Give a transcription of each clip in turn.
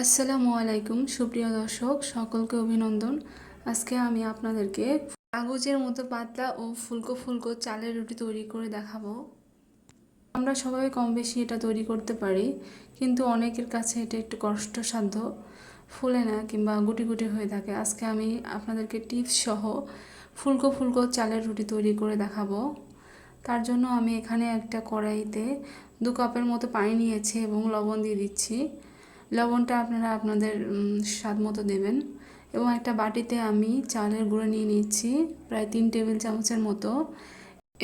আসসালামু আলাইকুম, সুপ্রিয় দর্শক, সকলকে অভিনন্দন। আজকে আমি আপনাদেরকে কাগজের মতো পাতলা ও ফুলকো ফুলকো চালের রুটি তৈরি করে দেখাবো। আমরা সবাই কম বেশি এটা তৈরি করতে পারি, কিন্তু অনেকের কাছে এটা একটু কষ্টসাধ্য, ফুলে না কিংবা গুটি গুটি হয়ে থাকে। আজকে আমি আপনাদেরকে টিপস সহ ফুলকো ফুলকো চালের রুটি তৈরি করে দেখাবো। তার জন্য আমি এখানে একটা কড়াইতে দু কাপের মতো পানি নিয়েছি এবং লবণ দিয়ে দিচ্ছি। লবণটা আপনারা আপনাদের স্বাদ মতো দেবেন। এবং একটা বাটিতে আমি চালের গুঁড়ো নিয়ে নিচ্ছি, প্রায় তিন টেবিল চামচের মতো।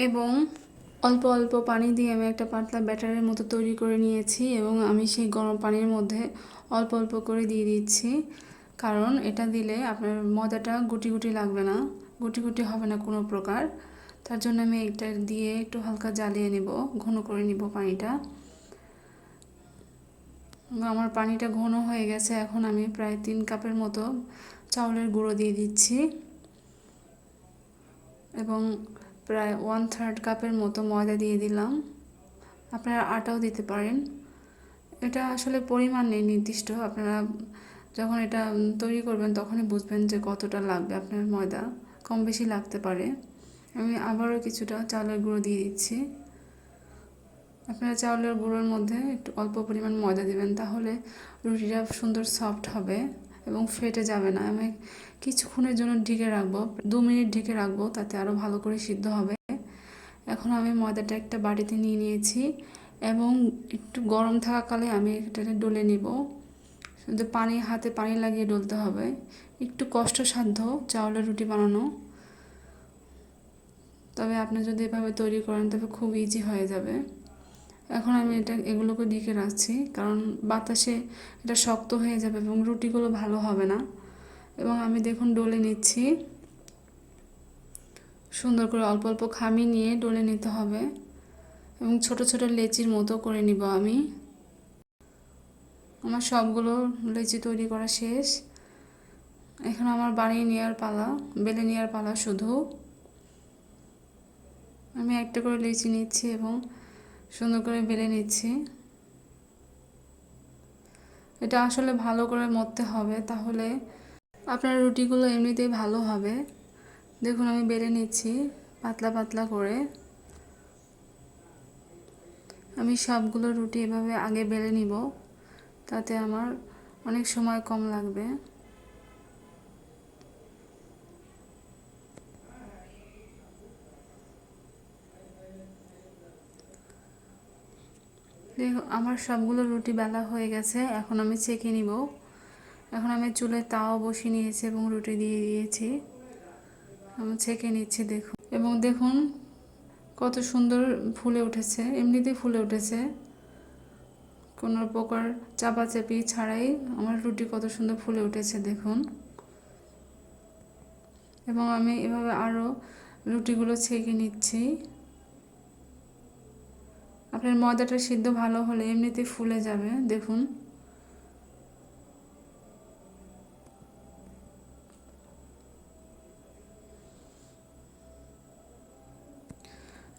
এবং অল্প অল্প পানি দিয়ে আমি একটা পাতলা ব্যাটারের মতো তৈরি করে নিয়েছি এবং আমি সেই গরম পানির মধ্যে অল্প অল্প করে দিয়ে দিচ্ছি। কারণ এটা দিলে আপনার ময়দাটা গুটি গুটি লাগবে না, গুটি গুটি হবে না কোনো প্রকার। তার জন্য আমি এটা দিয়ে একটু হালকা জ্বালিয়ে নেব, ঘন করে নিব পানিটা। আমার পানিটা ঘন হয়ে গেছে, এখন আমি প্রায় তিন কাপের মতো চাউলের গুঁড়ো দিয়ে দিচ্ছি এবং প্রায় ওয়ান থার্ড কাপের মতো ময়দা দিয়ে দিলাম। আপনারা আটাও দিতে পারেন। এটা আসলে পরিমাণ নেই, নির্দিষ্ট। আপনারা যখন এটা তৈরি করবেন, তখনই বুঝবেন যে কতটা লাগবে আপনার ময়দা। কম বেশি লাগতে পারে। আমি আবারও কিছুটা চালের গুঁড়ো দিয়ে দিচ্ছি। আপনারা চাউলের গুঁড়োর মধ্যে একটু অল্প পরিমাণ ময়দা দেবেন, তাহলে রুটিটা সুন্দর সফট হবে এবং ফেটে যাবে না। আমি কিছুক্ষণের জন্য ঢেকে রাখব, দু মিনিট ঢেকে রাখব, তাতে আরও ভালো করে সিদ্ধ হবে। এখন আমি ময়দাটা একটা বাটিতে নিয়ে নিয়েছি এবং একটু গরম থাকাকালে আমি এটাকে ডলে নিব। শুধু পানি, হাতে পানি লাগিয়ে ডলতে হবে। একটু কষ্টসাধ্য চাউলের রুটি বানানো। তবে আপনি যদি এভাবে তৈরি করেন, তবে খুব ইজি হয়ে যাবে। এখন আমি এটা, এগুলোকে ঢেকে রাখছি। কারণ বাতাসে এটা শক্ত হয়ে যাবে এবং রুটিগুলো ভালো হবে না। এবং আমি দেখুন ডলে নিচ্ছি। সুন্দর করে অল্প অল্প খামি নিয়ে ডলে নিতে হবে। এবং ছোট ছোট লেচির মতো করে নিব আমি। আমার সবগুলো লেচি তৈরি করা শেষ। এখন আমার বানিয়ে নেওয়ার পালা, বেলে নেওয়ার পালা শুধু। আমি একটা করে লেচি নিচ্ছি এবং সুন্দর করে বেলে নিচ্ছি। এটা আসলে ভালো করে মরতে হবে, তাহলে আপনার রুটিগুলো এমনিতেই ভালো হবে। দেখুন, আমি বেলে নিচ্ছি পাতলা পাতলা করে। আমি সবগুলো রুটি এভাবে আগে বেলে নিব, তাতে আমার অনেক সময় কম লাগবে। দেখো, আমার সবগুলো রুটি বেলা হয়ে গেছে, এখন আমি চেকে নিব। এখন আমি চুলে তাও বসিয়ে নিয়েছি এবং রুটি দিয়ে দিয়েছি। আমি ছেঁকে নিচ্ছি, দেখুন। এবং দেখুন, কত সুন্দর ফুলে উঠেছে, এমনিতেই ফুলে উঠেছে। কোনো প্রকার চাপাচাপি ছাড়াই আমার রুটি কত সুন্দর ফুলে উঠেছে, দেখুন। এবং আমি এভাবে আরও রুটিগুলো ছেঁকে নিচ্ছি। আপনার ময়দাটা সিদ্ধ ভালো হলে এমনিতেই ফুলে যাবে, দেখুন।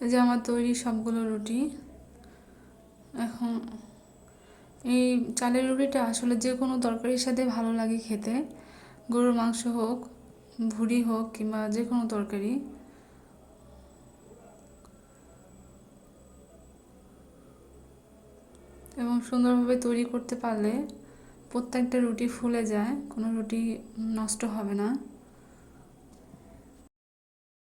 এই যে আমার তৈরি সবগুলো রুটি, এখন এই চালের রুটিটা আসলে যে কোনো তরকারির সাথে ভালো লাগে খেতে, গরুর মাংস হোক, ভুড়ি হোক কিংবা যে কোনো তরকারি। এবং সুন্দরভাবে তৈরি করতে পারলে প্রত্যেকটা রুটি ফুলে যায় কোনো রুটি নষ্ট হবে না।